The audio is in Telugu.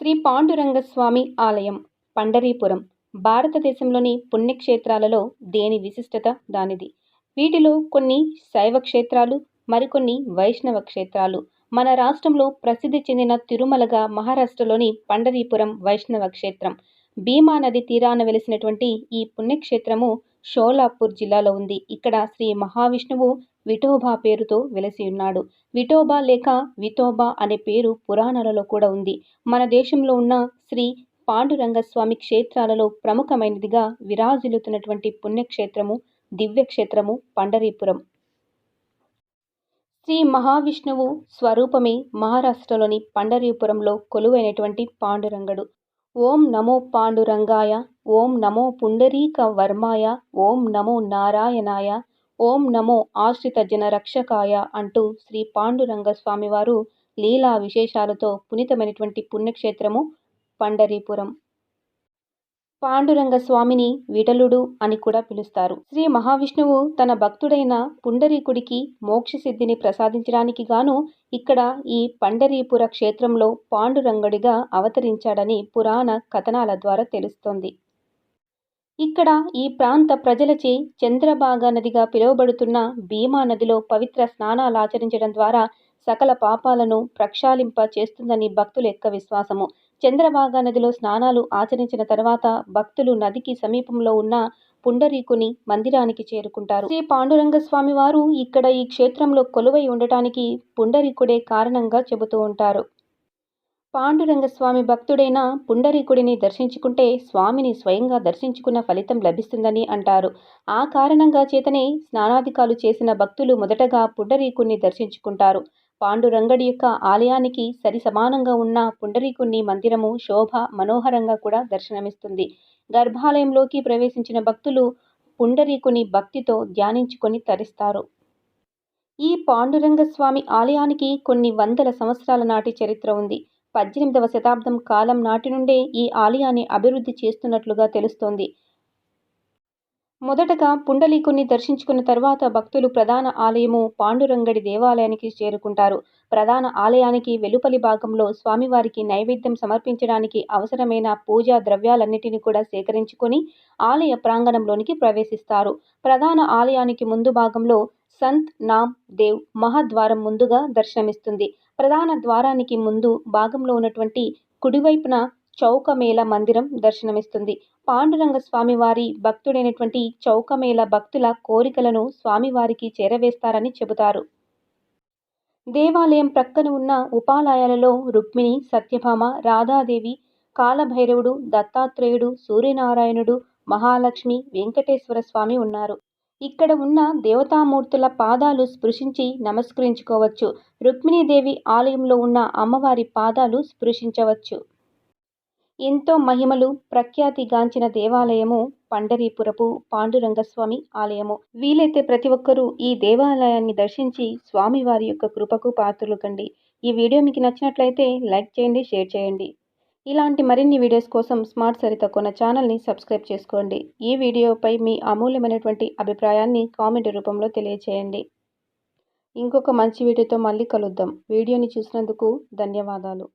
శ్రీ పాండురంగస్వామి ఆలయం పండరీపురం భారతదేశంలోని పుణ్యక్షేత్రాలలో దేని విశిష్టత దానిది. వీటిలో కొన్ని శైవ క్షేత్రాలు మరికొన్ని వైష్ణవ క్షేత్రాలు. మన రాష్ట్రంలో ప్రసిద్ధి చెందిన తిరుమలగా మహారాష్ట్రలోని పండరీపురం వైష్ణవ క్షేత్రం. భీమా నది తీరాన వెలిసినటువంటి ఈ పుణ్యక్షేత్రము షోలాపూర్ జిల్లాలో ఉంది. ఇక్కడ శ్రీ మహావిష్ణువు విఠోబా పేరుతో వెలసి ఉన్నాడు. విఠోబా లేక విఠోబా అనే పేరు పురాణాలలో కూడా ఉంది. మన దేశంలో ఉన్న శ్రీ పాండురంగస్వామి క్షేత్రాలలో ప్రముఖమైనదిగా విరాజిల్లుతున్నటువంటి పుణ్యక్షేత్రము దివ్యక్షేత్రము పండరీపురం. శ్రీ మహావిష్ణువు స్వరూపమే మహారాష్ట్రలోని పండరీపురంలో కొలువైనటువంటి పాండురంగడు. ఓం నమో పాండురంగాయ ఓం నమో పుండరీక వర్మాయ ఓం నమో నారాయణాయ ఓం నమో ఆశ్రిత జన రక్షకాయ అంటూ శ్రీ పాండురంగ స్వామివారు లీలా విశేషాలతో పునీతమైనటువంటి పుణ్యక్షేత్రము పండరీపురం. పాండురంగ స్వామిని విఠలుడు అని కూడా పిలుస్తారు. శ్రీ మహావిష్ణువు తన భక్తుడైన పుండరీకుడికి మోక్షసిద్ధిని ప్రసాదించడానికి గాను ఇక్కడ ఈ పండరీపుర క్షేత్రంలో పాండురంగుడిగా అవతరించాడని పురాణ కథనాల ద్వారా తెలుస్తోంది. ఇక్కడ ఈ ప్రాంత ప్రజలచే చంద్రభాగా నదిగా పిలువబడుతున్న భీమా నదిలో పవిత్ర స్నానాలు ఆచరించడం ద్వారా సకల పాపాలను ప్రక్షాళింప చేస్తుందని భక్తుల యొక్క విశ్వాసము. చంద్రభాగా నదిలో స్నానాలు ఆచరించిన తర్వాత భక్తులు నదికి సమీపంలో ఉన్న పుండరీకుని మందిరానికి చేరుకుంటారు. శ్రీ పాండురంగ స్వామి వారు ఇక్కడ ఈ క్షేత్రంలో కొలువై ఉండటానికి పుండరీకుడే కారణంగా చెబుతూ ఉంటారు. పాండురంగ స్వామి భక్తుడైన పుండరీకుడిని దర్శించుకుంటే స్వామిని స్వయంగా దర్శించుకున్న ఫలితం లభిస్తుందని అంటారు. ఆ కారణంగా చేతనే స్నానాధికాలు చేసిన భక్తులు మొదటగా పుండరీకుణ్ణి దర్శించుకుంటారు. పాండురంగడి యొక్క ఆలయానికి సరి సమానంగా ఉన్న పుండరీకుణ్ణి మందిరము శోభ మనోహరంగా కూడా దర్శనమిస్తుంది. గర్భాలయంలోకి ప్రవేశించిన భక్తులు పుండరీకుని భక్తితో ధ్యానించుకొని తరిస్తారు. ఈ పాండురంగ స్వామి ఆలయానికి కొన్ని వందల సంవత్సరాల నాటి చరిత్ర ఉంది. పద్దెనిమిదవ శతాబ్దం కాలం నాటి నుండే ఈ ఆలయాన్ని అభివృద్ధి చేస్తున్నట్లుగా తెలుస్తోంది. మొదటగా పుండలీకుని దర్శించుకున్న తర్వాత భక్తులు ప్రధాన ఆలయము పాండురంగడి దేవాలయానికి చేరుకుంటారు. ప్రధాన ఆలయానికి వెలుపలి భాగంలో స్వామివారికి నైవేద్యం సమర్పించడానికి అవసరమైన పూజా ద్రవ్యాలన్నిటిని కూడా సేకరించుకొని ఆలయ ప్రాంగణంలోనికి ప్రవేశిస్తారు. ప్రధాన ఆలయానికి ముందు భాగంలో సంత్ నామ్ దేవ్ మహాద్వారం ముందుగా దర్శనమిస్తుంది. ప్రధాన ద్వారానికి ముందు భాగంలో ఉన్నటువంటి కుడివైపున చౌకమేళ మందిరం దర్శనమిస్తుంది. పాండురంగ స్వామివారి భక్తుడైనటువంటి చౌకమేళ భక్తుల కోరికలను స్వామివారికి చేరవేస్తారని చెబుతారు. దేవాలయం ప్రక్కన ఉన్న ఉపాలయాలలో రుక్మిణి సత్యభామ రాధాదేవి కాలభైరవుడు దత్తాత్రేయుడు సూర్యనారాయణుడు మహాలక్ష్మి వెంకటేశ్వర స్వామి ఉన్నారు. ఇక్కడ ఉన్న దేవతామూర్తుల పాదాలు స్పృశించి నమస్కరించుకోవచ్చు. రుక్మిణీదేవి ఆలయంలో ఉన్న అమ్మవారి పాదాలు స్పృశించవచ్చు. ఎంతో మహిమలు ప్రఖ్యాతిగాంచిన దేవాలయము పండరీపురపు పాండురంగస్వామి ఆలయము. వీలైతే ప్రతి ఒక్కరూ ఈ దేవాలయాన్ని దర్శించి స్వామివారి యొక్క కృపకు పాత్రలు కండి. ఈ వీడియో మీకు నచ్చినట్లయితే లైక్ చేయండి షేర్ చేయండి. ఇలాంటి మరిన్ని వీడియోస్ కోసం స్మార్ట్ సరిత కొన్న ఛానల్ని సబ్స్క్రైబ్ చేసుకోండి. ఈ వీడియోపై మీ అమూల్యమైనటువంటి అభిప్రాయాన్ని కామెంట్ రూపంలో తెలియచేయండి. ఇంకొక మంచి వీడియోతో మళ్ళీ కలుద్దాం. వీడియోని చూసినందుకు ధన్యవాదాలు.